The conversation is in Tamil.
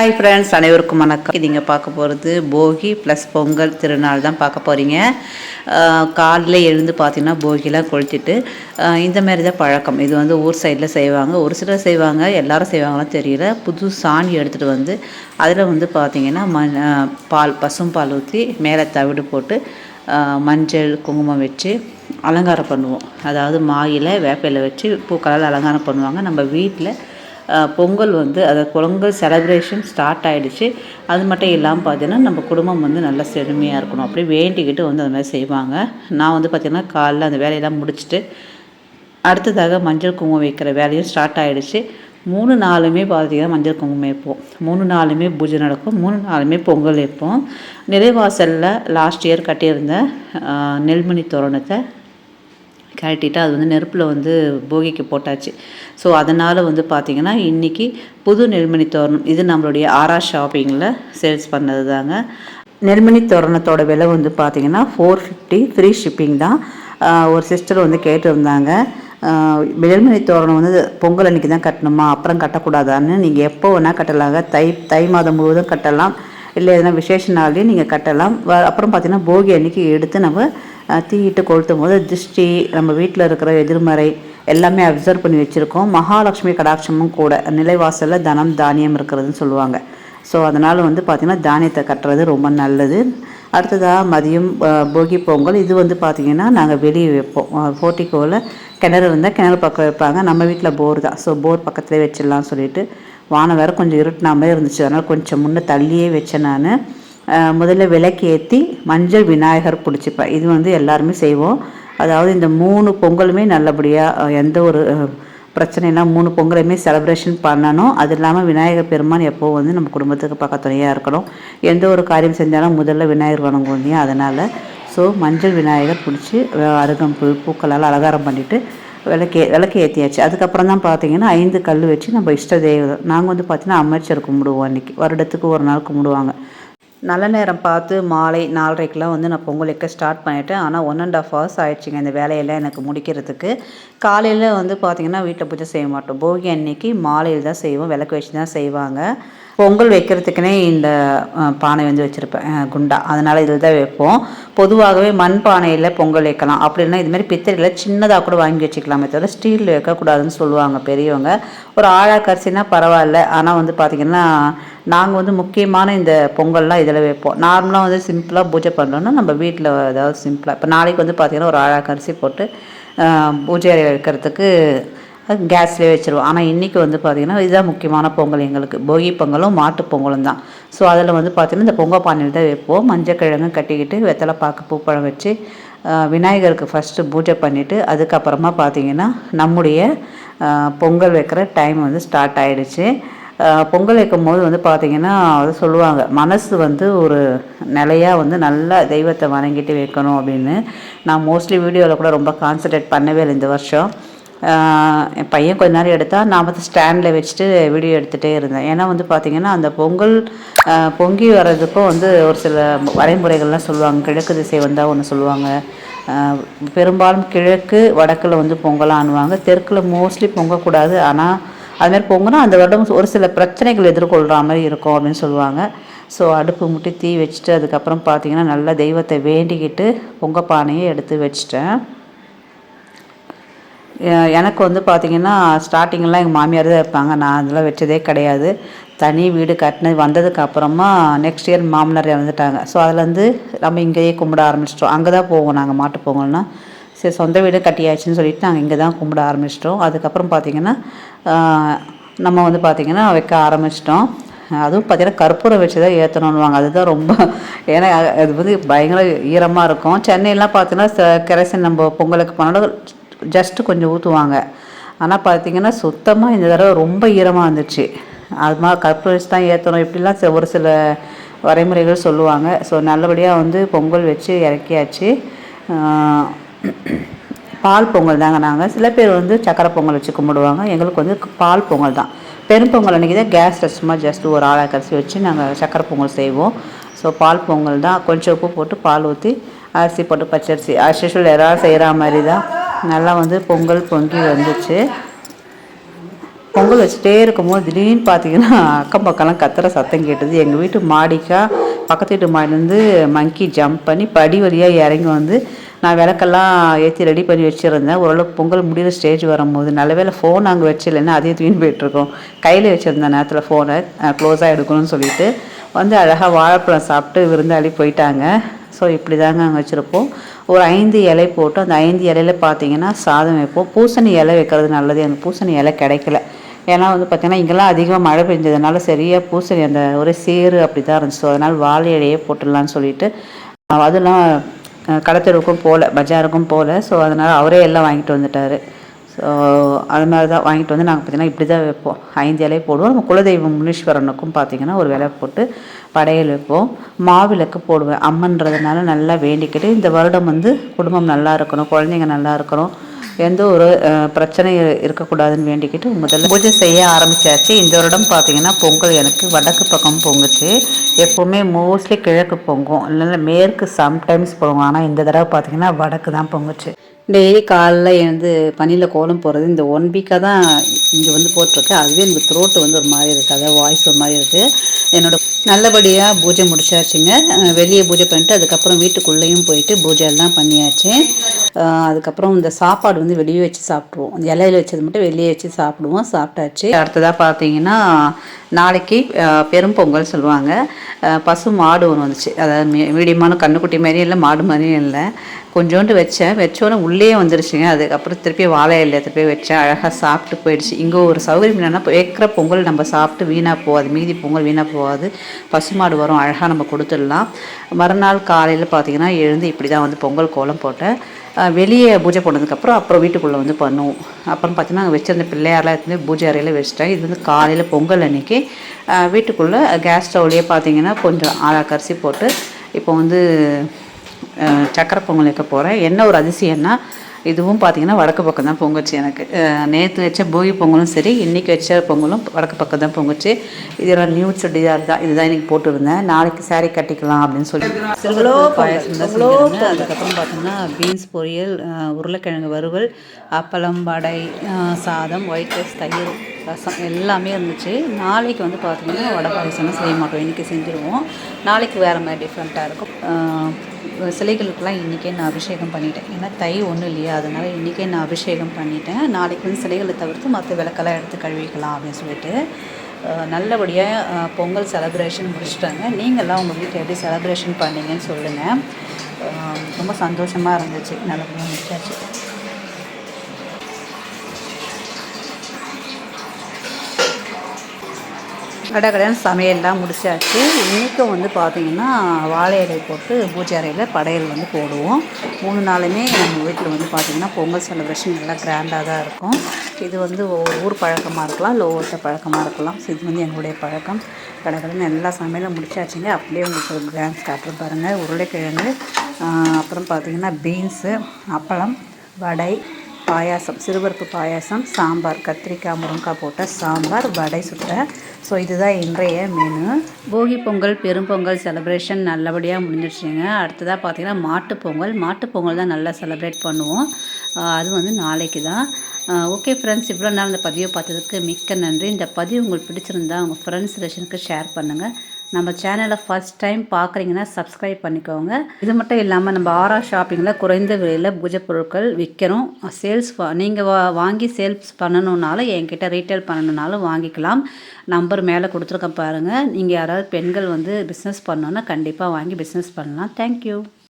ஹாய் ஃப்ரெண்ட்ஸ் அனைவருக்கும் வணக்கம். நீங்கள் பார்க்க போகிறது போகி ப்ளஸ் பொங்கல் திருநாள் தான் பார்க்க போகிறீங்க காலையில் எழுந்து பார்த்தீங்கன்னா போகிலாம் கொளுத்திட்டு இந்த மாதிரி தான் பழக்கம். இது வந்து ஊர் சைடில் செய்வாங்க. ஒரு சிலர் செய்வாங்க எல்லாரும் செய்வாங்களாம் தெரியல. புது சாணி எடுத்துகிட்டு வந்து அதில் வந்து பார்த்தீங்கன்னா மண் பால் பசும் பால் ஊற்றி மேலே தவிடு போட்டு மஞ்சள் குங்குமம் வச்சு அலங்காரம் பண்ணுவோம். அதாவது மாயில வேப்பையில் வச்சு பூக்களால் அலங்காரம் பண்ணுவாங்க. நம்ம வீட்டில் பொங்கல் வந்து அதை பொங்கல் செலப்ரேஷன் ஸ்டார்ட் ஆகிடுச்சு அது மட்டும் இல்லாமல் பார்த்தீங்கன்னா நம்ம குடும்பம் வந்து நல்லா செழுமையாக இருக்கணும். அப்படி வேண்டிக்கிட்டு வந்து அந்த மாதிரி செய்வாங்க. நான் வந்து பார்த்திங்கன்னா காலைல அந்த வேலையெல்லாம் முடிச்சுட்டு அடுத்ததாக மஞ்சள் குங்குமம் வைக்கிற வேலையும் ஸ்டார்ட் ஆகிடுச்சு மூணு நாளுமே பார்த்தீங்கன்னா மஞ்சள் குங்குமம் வைப்போம். மூணு நாளுமே பூஜை நடக்கும். மூணு நாளுமே பொங்கல் வைப்போம். நிறைவாசலில் லாஸ்ட் இயர் கட்டியிருந்த நெல்மணி தோரணத்தை கட்டிட்டு அது வந்து நெருப்பில் வந்து போகிக்கு போட்டாச்சு. ஸோ அதனால் வந்து பார்த்திங்கன்னா இன்றைக்கி புது நெல்மணி தோரணம். இது நம்மளுடைய ஆரா ஷாப்பிங்கில் சேல்ஸ் பண்ணது தாங்க நெல்மணி தோரணத்தோட விலை வந்து பார்த்திங்கன்னா ஃபோர் ஃபிஃப்டி ஃப்ரீ ஷிப்பிங் தான். ஒரு சிஸ்டர் வந்து கேட்டிருந்தாங்க ஆஹ் நெல்மணி தோரணம் வந்து பொங்கல் அன்றைக்கி தான் கட்டணுமா? அப்புறம் கட்டக்கூடாதான்னு. நீங்கள் எப்போ வேணால் கட்டலாங்க. தை தை மாதம் முழுவதும் கட்டலாம். இல்லை எதனா விசேஷ நாள்லேயும் நீங்கள் கட்டலாம். வ- அப்புறம் பார்த்தீங்கன்னா போகி அன்றைக்கி எடுத்து நம்ம தீயிட்டு கொளுத்தும் போது திருஷ்டி நம்ம வீட்டில் இருக்கிற எதிர்மறை எல்லாமே அப்சர்வ் பண்ணி வச்சுருக்கோம். மகாலட்சுமி கடாட்சமும் கூட நிலைவாசலில் தனம் தானியம் இருக்கிறதுன்னு சொல்லுவாங்க. ஸோ அதனால் வந்து பார்த்திங்கன்னா தானியத்தை கட்டுறது ரொம்ப நல்லது. அடுத்ததாக மதியம் போகி பொங்கல். இது வந்து பார்த்திங்கன்னா நாங்கள் வெளியே வைப்போம். போர்ட்டிக்கோவில் கிணறு இருந்தால் கிணறு பக்கம் வைப்பாங்க. நம்ம வீட்டில் போர் தான். ஸோ போர் பக்கத்துலேயே வச்சிடலாம் சொல்லிட்டு வானம் வேறு கொஞ்சம் இருட்டின இருந்துச்சு. அதனால் கொஞ்சம் முன்னே தள்ளியே வச்சேன் நான். முதல்ல விளக்கு ஏற்றி மஞ்சள் விநாயகர் பிடிச்சிப்பேன் இது வந்து எல்லாருமே செய்வோம். அதாவது இந்த மூணு பொங்கலுமே நல்லபடியாக எந்த ஒரு பிரச்சனைனா மூணு பொங்கலையுமே செலப்ரேஷன் பண்ணணும். அது இல்லாமல் விநாயகர் பெருமான் எப்போ வந்து நம்ம குடும்பத்துக்கு பக்கத்துணையாக இருக்கணும். எந்த ஒரு காரியம் செஞ்சாலும் முதல்ல விநாயகர் வணங்குவோம் இல்லையா அதனால். ஸோ மஞ்சள் விநாயகர் பிடிச்சி அருகம்புல் பூக்களால் அலங்காரம் பண்ணிவிட்டு விளக்கே விளக்கு ஏற்றியாச்சு அதுக்கப்புறம் தான் பார்த்தீங்கன்னா ஐந்து கல் வச்சு நம்ம இஷ்ட தெய்வம் நாங்கள் வந்து பார்த்தீங்கன்னா அமைச்சர் கும்பிடுவோம் அன்றைக்கி வருடத்துக்கு ஒரு நாள் கும்பிடுவாங்க. நல்ல நேரம் பார்த்து மாலை நாலரைக்கெலாம் வந்து நான் பொங்கல் வைக்க ஸ்டார்ட் பண்ணிட்டேன். ஆனால் ஒன் அண்ட் ஆஃப் ஹவர்ஸ் ஆயிடுச்சுங்க இந்த வேலையெல்லாம் எனக்கு முடிக்கிறதுக்கு. காலையில் வந்து பார்த்திங்கன்னா வீட்டில் பூஜை செய்ய மாட்டோம். போகி அன்னைக்கு மாலையில் தான் செய்வோம். விளக்கு வச்சு தான் செய்வாங்க. பொங்கல் வைக்கிறதுக்குனே இந்த பானை வந்து வச்சுருப்பேன் குண்டா. அதனால் இதில் தான் வைப்போம். பொதுவாகவே மண் பானையில் பொங்கல் வைக்கலாம். அப்படின்னா இது இதுமாதிரி பித்தளையில் சின்னதாக கூட வாங்கி வச்சுக்கலாமே தவிர ஸ்டீலில் வைக்கக்கூடாதுன்னு சொல்லுவாங்க பெரியவங்க. ஒரு ஆழாக்கரிசினா பரவாயில்ல. ஆனால் வந்து பார்த்திங்கன்னா நாங்கள் வந்து முக்கியமான இந்த பொங்கல்லாம் இதில் வைப்போம். நார்மலாக வந்து சிம்பிளாக பூஜை பண்ணுறோன்னா நம்ம வீட்டில் ஏதாவது சிம்பிளாக இப்போ நாளைக்கு வந்து பார்த்திங்கன்னா ஒரு ஆழாக்கரிசி போட்டு பூஜை அறை வைக்கிறதுக்கு கேஸ்லேயே வச்சிருவோம். ஆனால் இன்றைக்கி வந்து பார்த்திங்கன்னா இதுதான் முக்கியமான பொங்கல் எங்களுக்கு. போகி பொங்கலும் மாட்டு பொங்கலும் தான். ஸோ அதில் வந்து பார்த்திங்கன்னா இந்த பொங்கல் பானையில் தான் வைப்போம். மஞ்சக்கிழங்கு கட்டிக்கிட்டு வெத்தலை பாக்கு பூப்பழம் வச்சு விநாயகருக்கு ஃபஸ்ட்டு பூஜை பண்ணிவிட்டு அதுக்கப்புறமா பார்த்திங்கன்னா நம்முடைய பொங்கல் வைக்கிற டைம் வந்து ஸ்டார்ட் ஆகிடுச்சு பொங்கல் வைக்கும் போது வந்து பார்த்திங்கன்னா அது சொல்லுவாங்க மனசு வந்து ஒரு நிலையாக வந்து நல்லா தெய்வத்தை வணங்கிட்டு வைக்கணும் அப்படின்னு. நான் மோஸ்ட்லி வீடியோவில் கூட ரொம்ப கான்சன்ட்ரேட் பண்ணவே இல்லை இந்த வருஷம். என் பையன் கொஞ்ச நேரம் எடுத்தால் நான் வந்து ஸ்டாண்டில் வச்சுட்டு வீடியோ எடுத்துகிட்டே இருந்தேன். ஏன்னா வந்து பார்த்திங்கன்னா அந்த பொங்கல் பொங்கி வர்றதுக்கும் வந்து ஒரு சில வரைமுறைகள்லாம் சொல்லுவாங்க. கிழக்கு திசை வந்தால் ஒன்று சொல்லுவாங்க. பெரும்பாலும் கிழக்கு வடக்கில் வந்து பொங்கலாம் ஆணுவாங்க தெற்கில் மோஸ்ட்லி பொங்கக்கூடாது. ஆனால் அதுமாதிரி பொங்கினா அந்த வருடம் ஒரு சில பிரச்சனைகள் எதிர்கொள்கிற மாதிரி இருக்கும் அப்படின்னு சொல்லுவாங்க. ஸோ அடுப்பு முட்டி தீ வச்சுட்டு அதுக்கப்புறம் பார்த்திங்கன்னா நல்லா தெய்வத்தை வேண்டிக்கிட்டு பொங்க பானையை எடுத்து வச்சிட்டேன். எனக்கு வந்து பார்த்திங்கன்னா ஸ்டார்டிங்கெல்லாம் எங்கள் மாமியார் தான் இருப்பாங்க. நான் அதெல்லாம் வச்சதே கிடையாது. தனி வீடு கட்டினது வந்ததுக்கு அப்புறமா நெக்ஸ்ட் இயர் மாமனார் இறந்துட்டாங்க. ஸோ அதுலேருந்து நம்ம இங்கேயே கும்பிட ஆரம்பிச்சிட்டோம். அங்கே தான் போவோம் நாங்கள் மாட்டு பொங்கல்னா. சரி சொந்த வீடு கட்டியாச்சுன்னு சொல்லிட்டு நாங்கள் இங்கே தான் கும்பிட ஆரம்பிச்சிட்டோம். அதுக்கப்புறம் பார்த்திங்கன்னா நம்ம வந்து பார்த்திங்கன்னா வைக்க ஆரம்பிச்சிட்டோம். அதுவும் பார்த்திங்கன்னா கற்பூரம் வச்சு தான் ஏற்றணுன்னுவாங்க அதுதான் ரொம்ப ஏன்னா அது- வந்து பயங்கர ஈரமாக இருக்கும். சென்னையெல்லாம் பார்த்தீங்கன்னா ச- கெரசின் நம்ம பொங்கலுக்கு போனாலும் ஜஸ்ட்டு கொஞ்சம் ஊற்றுவாங்க ஆனால் பார்த்தீங்கன்னா சுத்தமாக இந்த தடவை ரொம்ப ஈரமாக இருந்துச்சு. அது மாதிரி தான் ஏற்றணும் இப்படிலாம் ஒரு சில வரைமுறைகள் சொல்லுவாங்க. ஸோ நல்லபடியாக வந்து பொங்கல் வச்சு இறக்கியாச்சு. பால் பொங்கல் தாங்க நாங்கள் சில பேர் வந்து சக்கரை பொங்கல் வச்சு கும்பிடுவாங்க. எங்களுக்கு வந்து பால் பொங்கல் தான். பெரும்பொங்கல் அன்றைக்கி தான் கேஸ் ரசமாக ஜஸ்ட் ஒரு ஆழக்கரிசி வச்சு நாங்கள் சக்கரை பொங்கல் செய்வோம். ஸோ பால் பொங்கல் தான். கொஞ்சம் உப்பு போட்டு பால் ஊற்றி அரிசி போட்டு பச்சரிசி. அரிசி usual எல்லாரும் செய்கிற மாதிரி தான். நல்லா வந்து பொங்கல் பொங்கி வந்துச்சு. பொங்கல் வச்சுட்டே இருக்கும்போது திடீர்னு பார்த்தீங்கன்னா அக்கம் பக்கம்லாம் கத்துற சத்தம் கேட்டது. எங்கள் வீட்டு மாடிக்கா பக்கத்து வீட்டு மாடிலேருந்து மங்கி ஜம்ப் பண்ணி படி வழியாக இறங்கி வந்து நான் விளக்கெல்லாம் ஏற்றி ரெடி பண்ணி வச்சுருந்தேன். ஓரளவுக்கு பொங்கல் முடிகிற ஸ்டேஜ் வரும்போது நல்ல வேளை ஃபோன் அங்கே வச்சில்லைன்னா அதே தூக்கி போயிட்டுருக்கோம் கையில் வச்சுருந்தேன் நேரத்தில் ஃபோனை க்ளோஸாக எடுக்கணும்னு சொல்லிட்டு வந்து அழகாக வாழைப்பழம் சாப்பிட்டு விருந்தாளி போயிட்டாங்க. ஸோ இப்படி தாங்க அங்கே வச்சுருப்போம். ஒரு ஐந்து இலை போட்டு அந்த ஐந்து இலையில பார்த்தீங்கன்னா சாதம் வைப்போம். பூசணி இலை வைக்கிறது நல்லது. அந்த பூசணி இலை கிடைக்கல. ஏன்னா வந்து பார்த்திங்கன்னா இங்கெல்லாம் அதிகமாக மழை பெஞ்சதுனால சரியாக பூசணி அந்த ஒரே சேரு அப்படி தான் இருந்துச்சு. ஸோ அதனால் வாழை இலையே போட்டுடலான்னு சொல்லிட்டு அதெல்லாம் கடத்தெருவுக்கும் போகல பஜாருக்கும் போகல ஸோ அதனால் அவரே எல்லாம் வாங்கிட்டு வந்துட்டார். ஸோ அது மாதிரி தான் வாங்கிட்டு வந்து நாங்கள் பார்த்திங்கன்னா இப்படி தான் வைப்போம். ஐந்து இலையை போடுவோம். நம்ம குலதெய்வம் முனீஸ்வரனுக்கும் பார்த்திங்கன்னா ஒரு விலை போட்டு படையல் வைப்போம். மாவிளக்கு போடுவேன். அம்மன்றதுனால நல்லா வேண்டிக்கிட்டு இந்த வருடம் வந்து குடும்பம் நல்லா இருக்கணும். குழந்தைங்க நல்லா இருக்கணும். எந்த ஒரு பிரச்சனை இருக்கக்கூடாதுன்னு வேண்டிக்கிட்டு முதல்ல பூஜை செய்ய ஆரம்பித்தாச்சு இந்த வருடம் பார்த்திங்கன்னா பொங்கல் எனக்கு வடக்கு பக்கம் பொங்குச்சு. எப்போவுமே மோஸ்ட்லி கிழக்கு பொங்கும். இல்லைன்னா மேற்கு சம்டைம்ஸ் பொங்கும். ஆனால் இந்த தடவை பார்த்திங்கன்னா வடக்கு தான் பொங்குச்சு. டெய்லி காலைல எழுந்து பனியில் கோலம் போடுறது இந்த ஒன் வீக்காக தான் இங்கே வந்து போட்டிருக்கு. அதுவே எனக்கு த்ரோட்டு வந்து ஒரு மாதிரி இருக்குது அதாவது வாய்ஸ் ஒரு மாதிரி இருக்குது என்னோட நல்லபடியாக பூஜை முடிச்சாச்சுங்க. வெளியே பூஜை பண்ணிட்டு அதுக்கப்புறம் வீட்டுக்குள்ளேயும் போயிட்டு பூஜை எல்லாம் பண்ணியாச்சு. அதுக்கப்புறம் இந்த சாப்பாடு வந்து வெளியே வச்சு சாப்பிட்ருவோம் இலையில வச்சது மட்டும் வெளியே வச்சு சாப்பிடுவோம். சாப்பிட்டாச்சு. அடுத்ததாக பார்த்தீங்கன்னா நாளைக்கு பெரும் பொங்கல் சொல்லுவாங்க. பசு மாடு ஒன்று வந்துச்சு. அதாவது மீடியமான கண்ணுக்குட்டி மாதிரியும் இல்லை மாடு மாதிரியும் இல்லை. கொஞ்சோண்டு வச்சேன். வச்சோன்னே உள்ளே வந்துருச்சுங்க. அதுக்கப்புறம் திருப்பி வாழை இலையை திருப்பி வச்சேன். அழகாக சாப்பிட்டு போயிடுச்சு. இங்கே ஒரு சௌகரியம் என்னென்னா வைக்கிற பொங்கல் நம்ம சாப்பிட்டு வீணாக போகாது. மீதி பொங்கல் வீணாக போகாது. பசுமாடு வரும். அழகாக நம்ம கொடுத்துடலாம். மறுநாள் காலையில் பார்த்திங்கன்னா எழுந்து இப்படி தான் வந்து பொங்கல் கோலம் போட்டேன். வெளியே பூஜை போனதுக்கப்புறம் அப்புறம் வீட்டுக்குள்ளே வந்து பண்ணுவோம். அப்புறம் பார்த்தீங்கன்னா வச்சுருந்த பிள்ளையாரெலாம் எடுத்து பூஜை அறையில் வச்சுட்டேன். இது வந்து காலையில் பொங்கல் அன்றைக்கி வீட்டுக்குள்ளே கேஸ் ஸ்டவ்லேயே பார்த்தீங்கன்னா கொஞ்சம் ஆளாக்கரிசி போட்டு இப்போ வந்து சக்கரை பொங்கல் வைக்க போகிறேன் என்ன ஒரு அதிசயம்னா இதுவும் பார்த்தீங்கன்னா வடக்கு பக்கம் தான் பொங்குச்சு எனக்கு. நேற்று வச்ச போகி பொங்கலும் சரி இன்றைக்கி வச்ச பொங்கலும் வடக்கு பக்கம் தான் பொங்குச்சு. இதோட நியூ சுடிதார் தான். இதுதான் இன்றைக்கி போட்டுருந்தேன். நாளைக்கு சாரீ கட்டிக்கலாம் அப்படின்னு சொல்லி சிறுவலோ பாயசம் தான் அதுக்கப்புறம் பார்த்தோம்னா பீன்ஸ் பொரியல் உருளைக்கிழங்கு வறுவல் அப்பளம் வடை சாதம் ஒயிட் ரைஸ் தயிர் ரசம் எல்லாமே இருந்துச்சு. நாளைக்கு வந்து பார்த்திங்கன்னா வடை பாயசம்லாம் செய்ய மாட்டோம். இன்றைக்கி செஞ்சுருவோம். நாளைக்கு வேறு மாதிரி டிஃப்ரெண்ட்டாக இருக்கும். சிலைகளுக்கெல்லாம் இன்றைக்கே நான் அபிஷேகம் பண்ணிட்டேன். ஏன்னா தை ஒன்றும் இல்லையா? அதனால் இன்றைக்கே நான் அபிஷேகம் பண்ணிட்டேன். நாளைக்கு வந்து சிலைகளை தவிர்த்து மற்ற விளக்கெல்லாம் எடுத்து கழுவிக்கலாம் அப்படின்னு சொல்லிட்டு நல்லபடியாக பொங்கல் செலப்ரேஷன் முடிச்சுட்டாங்க. நீங்கள்லாம் உங்கள் வீட்டில் எப்படி செலப்ரேஷன் பண்ணீங்கன்னு சொல்லுங்கள் ரொம்ப சந்தோஷமாக இருந்துச்சு. நல்லபடியாக முடிச்சாச்சு. கடகடன் சமையல்லாம் முடிச்சாச்சு. இன்றைக்கும் வந்து பார்த்திங்கன்னா வாழை இலை போட்டு பூஜை அறையில் படையல் வந்து போடுவோம். மூணு நாளுமே நம்ம வீட்டில் வந்து பார்த்திங்கன்னா பொங்கல் செலிப்ரேஷன் நல்லா கிராண்டாக தான் இருக்கும். இது வந்து ஒவ்வொரு ஊர் பழக்கமாக இருக்கலாம் லோவர்த்த பழக்கமாக இருக்கலாம். இது வந்து எங்களுடைய பழக்கம். கடகடன் எல்லா சமையலும் முடிச்சாச்சுங்க. அப்படியே உங்களுக்கு ஒரு கிராண்ட்ஸ் காட்டுறேன் பாருங்கள் உருளைக்கிழங்கு அப்புறம் பார்த்திங்கன்னா பீன்ஸு அப்பளம் வடை பாயாசம் சிறுபருப்பு பாயாசம் சாம்பார் கத்திரிக்காய் முருங்காய் போட்ட சாம்பார் வடை சுட்ட. ஸோ இதுதான் இன்றைய மெனு போகி பொங்கல் பெரும்பொங்கல் செலிப்ரேஷன் நல்லபடியாக முடிஞ்சிடுச்சுங்க. அடுத்ததாக பார்த்திங்கன்னா மாட்டுப்பொங்கல் மாட்டுப்பொங்கல் தான் நல்லா செலிப்ரேட் பண்ணுவோம். அது வந்து நாளைக்கு தான் ஓகே ஃப்ரெண்ட்ஸ் இவ்வளோ நாள் இந்த பதிவை பார்த்ததுக்கு மிக்க நன்றி. இந்த பதிவு உங்களுக்கு பிடிச்சிருந்தா உங்கள் ஃப்ரெண்ட்ஸ் ரிலேஷனுக்கு ஷேர் பண்ணுங்கள் நம்ம சேனலை ஃபஸ்ட் டைம் பார்க்குறீங்கன்னா சப்ஸ்கிரைப் பண்ணிக்கோங்க. இது மட்டும் இல்லாமல் நம்ம ஆரா ஷாப்பிங்கில் குறைந்த விலையில் பூஜை பொருட்கள் விற்கிறோம் சேல்ஸ் நீங்கள் வா வாங்கி சேல்ஸ் பண்ணணுன்னாலும் என்கிட்ட ரீட்டைல் பண்ணணுன்னாலும் வாங்கிக்கலாம். நம்பர் மேலே கொடுத்துருக்க பாருங்கள் நீங்கள் யாராவது பெண்கள் வந்து பிஸ்னஸ் பண்ணோன்னா கண்டிப்பாக வாங்கி பிஸ்னஸ் பண்ணலாம். தேங்க்யூ